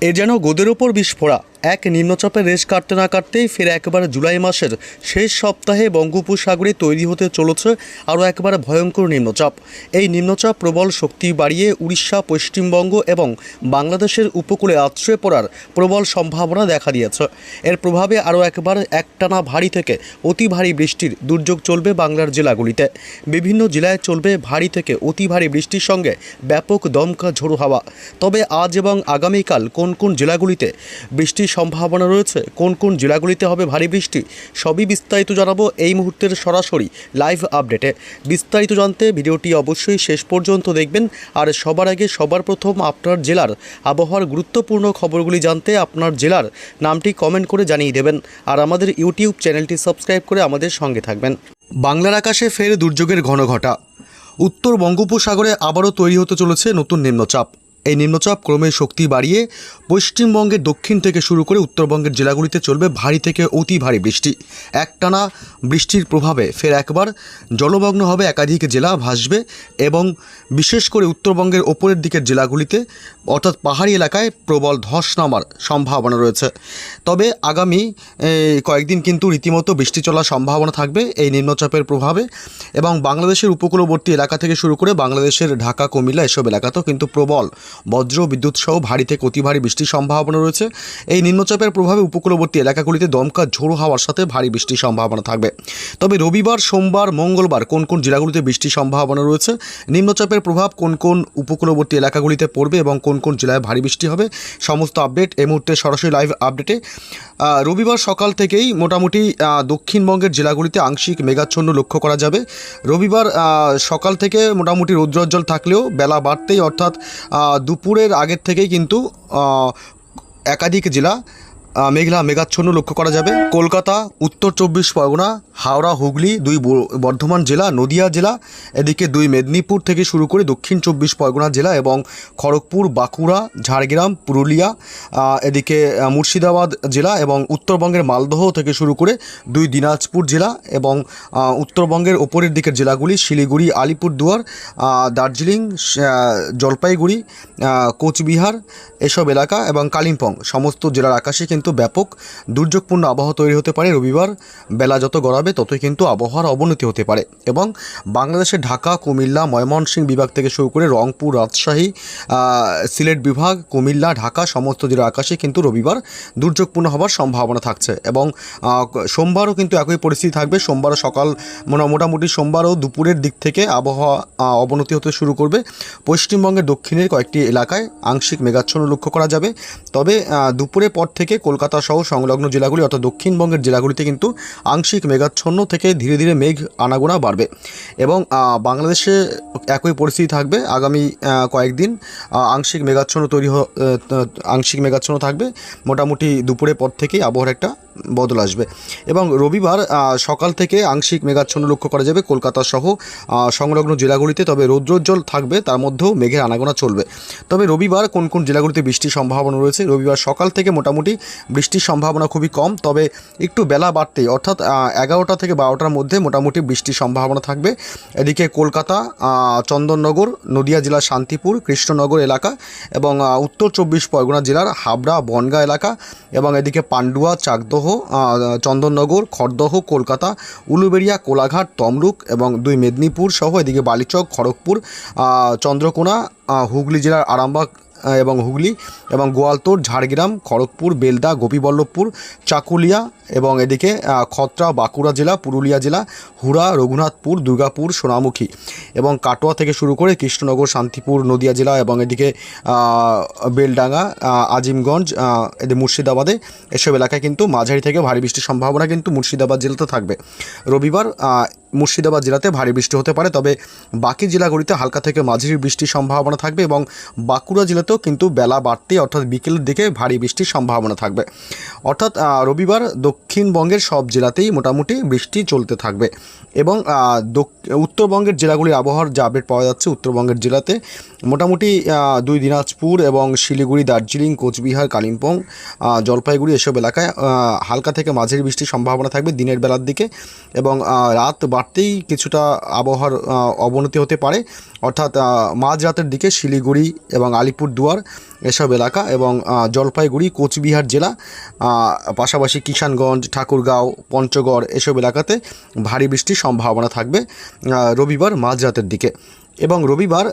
এ যেন গোদের ওপর বিষ বিস্ফোরা। এক নিম্নচাপের রেশ কাটতে না কাটতেই ফের একবারে জুলাই মাসের শেষ সপ্তাহে বঙ্গোপসাগরে তৈরি হতে চলেছে আরও একবারে ভয়ঙ্কর নিম্নচাপ। এই নিম্নচাপ প্রবল শক্তি বাড়িয়ে উড়িষ্যা, পশ্চিমবঙ্গ এবং বাংলাদেশের উপকূলে আশ্রয় পড়ার প্রবল সম্ভাবনা দেখা দিয়েছে। এর প্রভাবে আরও একবার একটানা ভারী থেকে অতি ভারী বৃষ্টির দুর্যোগ চলবে বাংলার জেলাগুলিতে। বিভিন্ন জেলায় চলবে ভারী থেকে অতি ভারী বৃষ্টির সঙ্গে ব্যাপক দমকা ঝোড়ো হাওয়া। তবে আজ এবং আগামীকাল কোন কোন জেলাগুলিতে বৃষ্টির সম্ভাবনা রয়েছে? কোন কোন জেলাগুলিতে হবে ভারী বৃষ্টি? সবই বিস্তারিত জানাব এই মুহূর্তের সরাসরি লাইভ আপডেটে বিস্তারিত জানতে ভিডিওটি অবশ্যই শেষ পর্যন্ত দেখবেন। আর সবার আগে সবার প্রথম আপনার জেলার আবহাওয়ার গুরুত্বপূর্ণ খবরগুলি জানতে আপনার জেলার নামটি কমেন্ট করে জানিয়ে দেবেন। আর আমাদের ইউটিউব চ্যানেলটি সাবস্ক্রাইব করে আমাদের সঙ্গে থাকবেন। বাংলার আকাশে ফের দুর্যোগের ঘন ঘটা উত্তর বঙ্গোপসাগরে আবারও তৈরি হতে চলেছে নতুন নিম্নচাপ। এই নিম্নচাপ ক্রমে শক্তি বাড়িয়ে পশ্চিমবঙ্গের দক্ষিণ থেকে শুরু করে উত্তরবঙ্গের জেলাগুলিতে চলবে ভারী থেকে অতি ভারী বৃষ্টি। একটানা বৃষ্টির প্রভাবে ফের একবার জলমগ্ন হবে একাধিক জেলা ভাসবে এবং বিশেষ করে উত্তরবঙ্গের ওপরের দিকের জেলাগুলিতে, অর্থাৎ পাহাড়ি এলাকায় প্রবল ধস নামার সম্ভাবনা রয়েছে। তবে আগামী কয়েকদিন কিন্তু রীতিমতো বৃষ্টি চলার সম্ভাবনা থাকবে এই নিম্নচাপের প্রভাবে এবং বাংলাদেশের উপকূলবর্তী এলাকা থেকে শুরু করে বাংলাদেশের ঢাকা, কুমিল্লা এসব এলাকাতেও কিন্তু প্রবল বজ্র বিদ্যুৎ সহ ভারী থেকে অতি ভারী বৃষ্টির সম্ভাবনা রয়েছে। এই নিম্নচাপের প্রভাবে উপকূলবর্তী এলাকাগুলিতে দমকা ঝোড়ো হাওয়ার সাথে ভারী বৃষ্টির সম্ভাবনা থাকবে। তবে রবিবার, সোমবার, মঙ্গলবার কোন কোন জেলাগুলিতে বৃষ্টির সম্ভাবনা রয়েছে? নিম্নচাপের প্রভাব কোন কোন উপকূলবর্তী এলাকাগুলিতে পড়বে এবং কোন কোন জেলায় ভারী বৃষ্টি হবে? সমস্ত আপডেট এই মুহূর্তে সরাসরি লাইভ আপডেটে। রবিবার সকাল থেকেই মোটামুটি দক্ষিণবঙ্গের জেলাগুলিতে আংশিক মেঘাচ্ছন্ন লক্ষ্য করা যাবে। রবিবার সকাল থেকে মোটামুটি রৌদ্রোজ্জ্বল থাকলেও বেলা বাড়তেই অর্থাৎ দুপুরের আগের থেকেই কিন্তু একাধিক জেলা মেঘলা মেঘাচ্ছন্ন লক্ষ্য করা যাবে। কলকাতা, উত্তর চব্বিশ পরগনা, হাওড়া, হুগলি, দুই বর্ধমান জেলা, নদিয়া জেলা, এদিকে দুই মেদিনীপুর থেকে শুরু করে দক্ষিণ চব্বিশ পরগনা জেলা এবং খড়গপুর, বাঁকুড়া, ঝাড়গ্রাম, পুরুলিয়া এদিকে মুর্শিদাবাদ জেলা এবং উত্তরবঙ্গের মালদহ থেকে শুরু করে দুই দিনাজপুর জেলা এবং উত্তরবঙ্গের ওপরের দিকের জেলাগুলি শিলিগুড়ি, আলিপুরদুয়ার দার্জিলিং জলপাইগুড়ি কোচবিহার এসব এলাকা এবং কালিম্পং। সমস্ত জেলার আকাশে কিন্তু ব্যাপক দুর্যোগপূর্ণ আবহাওয়া তৈরি হতে পারে রবিবার। বেলা যত গড়াবে, ততই কিন্তু আবহাওয়ার অবনতি হতে পারে। এবং বাংলাদেশের ঢাকা, কুমিল্লা, ময়মনসিংহ বিভাগ থেকে শুরু করে রংপুর, রাজশাহী সিলেট বিভাগ, কুমিল্লা, ঢাকা সমস্ত জেলার আকাশে কিন্তু রবিবার দুর্যোগপূর্ণ হওয়ার সম্ভাবনা থাকছে। এবং সোমবারও কিন্তু একই পরিস্থিতি থাকবে। সোমবারও সকাল মোটা- মোটামুটি সোমবারও দুপুরের দিক থেকে আবহাওয়া অবনতি হতে শুরু করবে। পশ্চিমবঙ্গের দক্ষিণের কয়েকটি এলাকায় আংশিক মেঘাচ্ছন্ন লক্ষ্য করা যাবে। তবে দুপুরের পর থেকে কলকাতা সহ সংলগ্ন জেলাগুলি অর্থাৎ দক্ষিণবঙ্গের জেলাগুলিতে কিন্তু আংশিক মেঘাচ্ছন্ন থেকে ধীরে ধীরে মেঘ আনাগোনা বাড়বে। এবং বাংলাদেশে একই পরিস্থিতি থাকবে। আগামী কয়েকদিন আংশিক মেঘাচ্ছন্ন তৈরি আংশিক মেঘাচ্ছন্ন থাকবে। মোটামুটি দুপুরের পর থেকেই আবহাওয়ার একটা বদল আসবে। এবং রবিবার সকাল থেকে আংশিক মেঘাচ্ছন্ন লক্ষ্য করা যাবে কলকাতা সহ সংলগ্ন জেলাগুলিতে। তবে রৌদ্রোজ্জ্বল থাকবে, তার মধ্যেও মেঘের আনাগোনা চলবে। তবে রবিবার কোন কোন জেলাগুলিতে বৃষ্টির সম্ভাবনা রয়েছে? রবিবার সকাল থেকে মোটামুটি বৃষ্টির সম্ভাবনা খুবই কম, তবে একটু বেলা বাড়তে অর্থাৎ এগারোটা থেকে বারোটার মধ্যে মোটামুটি বৃষ্টির সম্ভাবনা থাকবে। এদিকে কলকাতা চন্দননগর, নদিয়া জেলার শান্তিপুর, কৃষ্ণনগর এলাকা এবং উত্তর চব্বিশ পরগনা জেলার হাবড়া, বনগাঁ এলাকা এবং এদিকে পান্ডুয়া, চাকদহ আহ, চন্দননগর খড়দহ কলকাতা উলুবেড়িয়া কোলাঘাট তমলুক এবং দুই মেদিনীপুর সহ এদিকে বালিচক খড়গপুর চন্দ্রকোনা হুগলি জেলার আরামবাগ এবং হুগলি এবং গোয়ালতোড় ঝাড়গ্রাম, খড়গপুর, বেলদা, গোপীবল্লভপুর, চাকুলিয়া এবং এদিকে খত্রা, বাঁকুড়া জেলা, পুরুলিয়া জেলা, হুড়া, রঘুনাথপুর, দুর্গাপুর, সোনামুখী এবং কাটোয়া থেকে শুরু করে কৃষ্ণনগর, শান্তিপুর, নদিয়া জেলা এবং এদিকে বেলডাঙ্গা আজিমগঞ্জ এদিকে মুর্শিদাবাদে এসব এলাকায় কিন্তু মাঝারি থেকে ভারী বৃষ্টির সম্ভাবনা কিন্তু মুর্শিদাবাদ জেলাতে থাকবে। রবিবার মুর্শিদাবাদ জেলাতে ভারী বৃষ্টি হতে পারে, তবে বাকি জেলাগুলিতে হালকা থেকে মাঝারি বৃষ্টির সম্ভাবনা থাকবে এবং বাঁকুড়া জেলাতেও কিন্তু বেলা বাড়তেই অর্থাৎ বিকেলের দিকে ভারী বৃষ্টির সম্ভাবনা থাকবে। অর্থাৎ রবিবার দক্ষিণবঙ্গের সব জেলাতেই মোটামুটি বৃষ্টি চলতে থাকবে এবং উত্তরবঙ্গের জেলাগুলির আবহাওয়ার যা আপডেট পাওয়া যাচ্ছে, উত্তরবঙ্গের জেলাতে মোটামুটি দুই দিনাজপুর এবং শিলিগুড়ি, দার্জিলিং, কোচবিহার, কালিম্পং জলপাইগুড়ি এসব এলাকায় হালকা থেকে মাঝারি বৃষ্টির সম্ভাবনা থাকবে দিনের বেলার দিকে এবং রাত বাড়তেই কিছুটা আবহাওয়ার অবনতি হতে পারে। অর্থাৎ মাঝরাতের দিকে শিলিগুড়ি এবং আলিপুরদুয়ার এসব এলাকা এবং জলপাইগুড়ি, কোচবিহার জেলা পাশাপাশি কিষানগঞ্জ, ঠাকুরগাঁও, পঞ্চগড় এসব এলাকাতে ভারী বৃষ্টির সম্ভাবনা থাকবে রবিবার মাঝরাতের দিকে। এবং রবিবার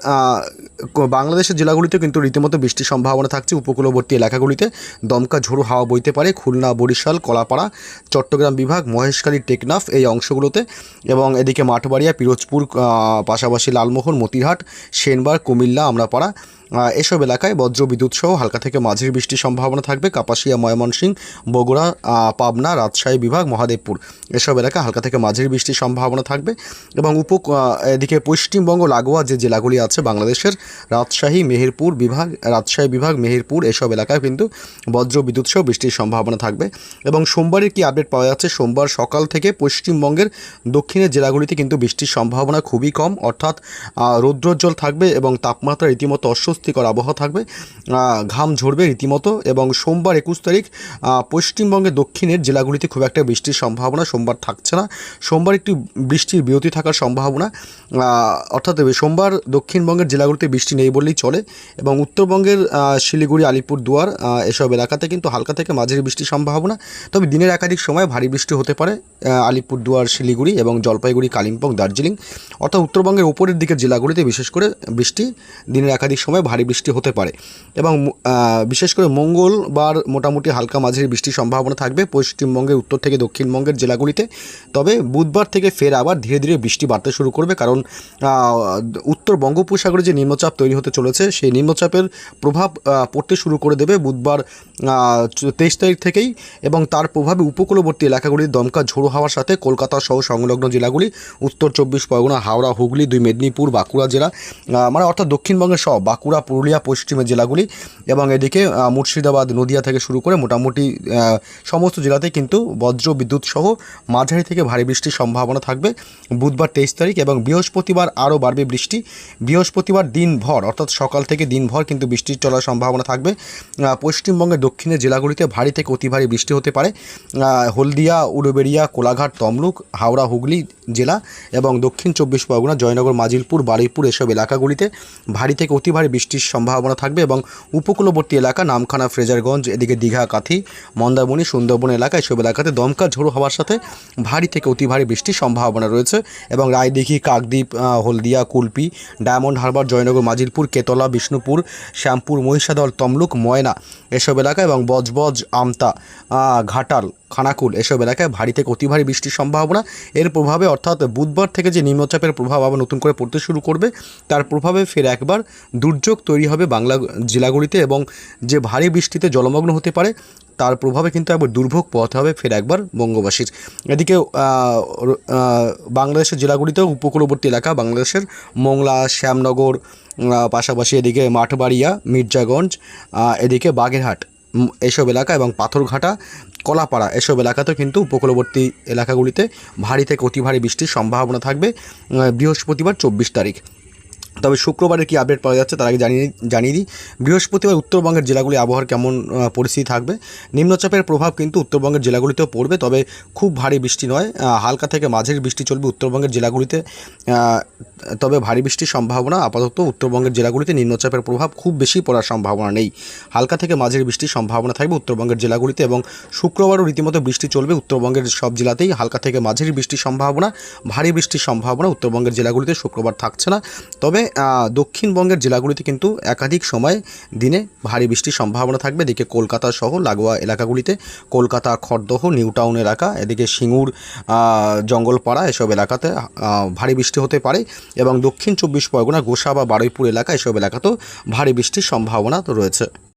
বাংলাদেশের জেলাগুলিতে কিন্তু রীতিমতো বৃষ্টির সম্ভাবনা থাকছে। উপকূলবর্তী এলাকাগুলিতে দমকা ঝোড়ো হাওয়া বইতে পারে। খুলনা, বরিশাল, কলাপাড়া, চট্টগ্রাম বিভাগ, মহেশখালী, টেকনাফ এই অংশগুলোতে এবং এদিকে মাঠবাড়িয়া, পিরোজপুর পাশাপাশি লালমোহন মতিরহাট সেনবার, কুমিল্লা, আমরাপাড়া এসব এলাকায় বজ্র বিদ্যুৎ সহ হালকা থেকে মাঝের বৃষ্টির সম্ভাবনা থাকবে। কাপাসিয়া ময়মনসিংহ বগুড়া পাবনা, রাজশাহী বিভাগ, মহাদেবপুর। এসব এলাকায় হালকা থেকে মাঝের বৃষ্টির সম্ভাবনা থাকবে এবং উপ এদিকে পশ্চিমবঙ্গ, লাগোয়া যে জেলাগুলি আছে বাংলাদেশের, রাজশাহী, মেহেরপুর বিভাগ, রাজশাহী বিভাগ, মেহেরপুর, এসব এলাকায় কিন্তু বজ্র বিদ্যুৎ সহ বৃষ্টির সম্ভাবনা থাকবে। এবং সোমবারের কি আপডেট পাওয়া যাচ্ছে? সোমবার সকাল থেকে পশ্চিমবঙ্গের দক্ষিণের জেলাগুলিতে কিন্তু বৃষ্টির সম্ভাবনা খুবই কম। অর্থাৎ রৌদ্রোজ্জ্বল থাকবে এবং তাপমাত্রা রীতিমতো অস্বস্তিকর আবহাওয়া থাকবে। ঘাম ঝরবে রীতিমতো এবং সোমবার একুশ তারিখ পশ্চিমবঙ্গের দক্ষিণের জেলাগুলিতে খুব একটা বৃষ্টির সম্ভাবনা সোমবার থাকছে না। সোমবার একটি বৃষ্টির বিরতি থাকার সম্ভাবনা অর্থাৎ সোমবার দক্ষিণবঙ্গের জেলাগুলিতে বৃষ্টি নেই বললেই চলে এবং উত্তরবঙ্গের শিলিগুড়ি, আলিপুর, দুয়ার এসব এলাকাতে কিন্তু হালকা থেকে মাঝারি বৃষ্টির সম্ভাবনা। তবে দিনের একাধিক সময় ভারী বৃষ্টি হতে পারে আলিপুর, দুয়ার, শিলিগুড়ি এবং জলপাইগুড়ি, কালিম্পং, দার্জিলিং। অর্থাৎ উত্তরবঙ্গের উপরের দিকের জেলাগুলিতে বিশেষ করে বৃষ্টি দিনের একাধিক সময় ভারী বৃষ্টি হতে পারে। এবং বিশেষ করে মঙ্গলবার মোটামুটি হালকা মাঝারি বৃষ্টির সম্ভাবনা থাকবে পশ্চিমবঙ্গের উত্তর থেকে দক্ষিণবঙ্গের জেলাগুলিতে। তবে বুধবার থেকে ফের আবার ধীরে ধীরে বৃষ্টি বাড়তে শুরু করবে কারণ উত্তর বঙ্গোপসাগরে যে নিম্নচাপ তৈরি হতে চলেছে সেই নিম্নচাপের প্রভাব পড়তে শুরু করে দেবে বুধবার তেইশ তারিখ থেকেই। এবং তার প্রভাবে উপকূলবর্তী এলাকাগুলির দমকা ঝোড়ো হওয়ার সাথে কলকাতা সহ সংলগ্ন জেলাগুলি, উত্তর চব্বিশ পরগনা, হাওড়া, হুগলি, দুই মেদিনীপুর, বাঁকুড়া জেলা মানে অর্থাৎ দক্ষিণবঙ্গের সব বাঁকুড়া পুরুলিয়া, পশ্চিমের জেলাগুলি এবং এদিকে মুর্শিদাবাদ, নদিয়া থেকে শুরু করে মোটামুটি সমস্ত জেলাতে কিন্তু বজ্র বিদ্যুৎ সহ মাঝারি থেকে ভারী বৃষ্টির সম্ভাবনা থাকবে। বুধবার তেইশ তারিখ এবং বৃহস্পতিবার আরও বাড়বে বৃষ্টি। বৃহস্পতিবার দিনভর, অর্থাৎ সকাল থেকে দিনভর কিন্তু বৃষ্টির চলার সম্ভাবনা থাকবে। পশ্চিমবঙ্গের দক্ষিণের জেলাগুলিতে ভারী থেকে অতি ভারী বৃষ্টি হতে পারে। হলদিয়া, উলুবেড়িয়া, কোলাঘাট, তমলুক, হাওড়া, হুগলি জেলা এবং দক্ষিণ চব্বিশ পরগনা, জয়নগর, মাজিলপুর, বারুইপুর এসব এলাকাগুলিতে ভারী থেকে অতি ভারী বৃষ্টির সম্ভাবনা থাকবে এবং উপকূলবর্তী এলাকা নামখানা, ফ্রেজারগঞ্জ, এদিকে দীঘা, কাথি, মন্দারমণি, সুন্দরবন এলাকা এসব এলাকাতে দমকা ঝোড়ো হওয়ার সাথে ভারী থেকে অতি ভারী বৃষ্টির সম্ভাবনা রয়েছে এবং রায়দিঘি, কাকদ্বীপ হলদিয়া, কুলপি, ডায়মন্ড হারবার, জয়নগর, মাজিলপুর, কেতলা, বিষ্ণুপুর, শ্যামপুর, মহিষাদল, তমলুক, ময়না এসব এলাকা এবং বজবজ, আমতা ঘাটাল, খানাকুল এসব এলাকায় ভারী থেকে অতি ভারী বৃষ্টির সম্ভাবনা। এর প্রভাবে অর্থাৎ বুধবার থেকে যে নিম্নচাপের প্রভাব আবার নতুন করে পড়তে শুরু করবে, তার প্রভাবে ফের একবার দুর্যোগ তৈরি হবে বাংলা জেলাগুলিতে এবং যে ভারী বৃষ্টিতে জলমগ্ন হতে পারে, তার প্রভাবে কিন্তু একবার দুর্ভোগ পোহাতে হবে ফের একবার বঙ্গবাসীর। এদিকে বাংলাদেশের জেলাগুলিতেও উপকূলবর্তী এলাকা, বাংলাদেশের মোংলা, শ্যামনগর পাশাপাশি এদিকে মাঠবাড়িয়া, মির্জাগঞ্জ এদিকে বাগেরহাট এসব এলাকা এবং পাথরঘাটা, কলাপাড়া এসব এলাকাতেও কিন্তু উপকূলবর্তী এলাকাগুলিতে ভারী থেকে অতি ভারী বৃষ্টির সম্ভাবনা থাকবে বৃহস্পতিবার চব্বিশ তারিখ। তবে শুক্রবারের কি আপডেট পাওয়া যাচ্ছে তার আগে জানিয়ে জানিয়ে দিই। বৃহস্পতিবার উত্তরবঙ্গের জেলাগুলি আবহাওয়ার কেমন পরিস্থিতি থাকবে। নিম্নচাপের প্রভাব কিন্তু উত্তরবঙ্গের জেলাগুলিতেও পড়বে, তবে খুব ভারী বৃষ্টি নয় হালকা থেকে মাঝের বৃষ্টি চলবে উত্তরবঙ্গের জেলাগুলিতে তবে ভারী বৃষ্টির সম্ভাবনা আপাতত উত্তরবঙ্গের জেলাগুলিতে নিম্নচাপের প্রভাব খুব বেশি পড়ার সম্ভাবনা নেই। হালকা থেকে মাঝের বৃষ্টির সম্ভাবনা থাকবে উত্তরবঙ্গের জেলাগুলিতে এবং শুক্রবারও রীতিমতো বৃষ্টি চলবে উত্তরবঙ্গের সব জেলাতেই, হালকা থেকে মাঝের বৃষ্টির সম্ভাবনা, ভারী বৃষ্টির সম্ভাবনা উত্তরবঙ্গের জেলাগুলিতে শুক্রবার থাকছে না। তবে দক্ষিণবঙ্গের জেলাগুলিতে কিন্তু একাধিক সময় দিনে ভারী বৃষ্টির সম্ভাবনা থাকবে। এদিকে কলকাতা সহ লাগোয়া এলাকাগুলিতে কলকাতা, খড়দহ নিউটাউন এলাকা, এদিকে সিঙ্গুর জঙ্গলপাড়া এসব এলাকাতে ভারী বৃষ্টি হতে পারে এবং দক্ষিণ চব্বিশ পরগনা, গোসা বা বারুইপুর এলাকা এসব এলাকাতেও ভারী বৃষ্টির সম্ভাবনা রয়েছে।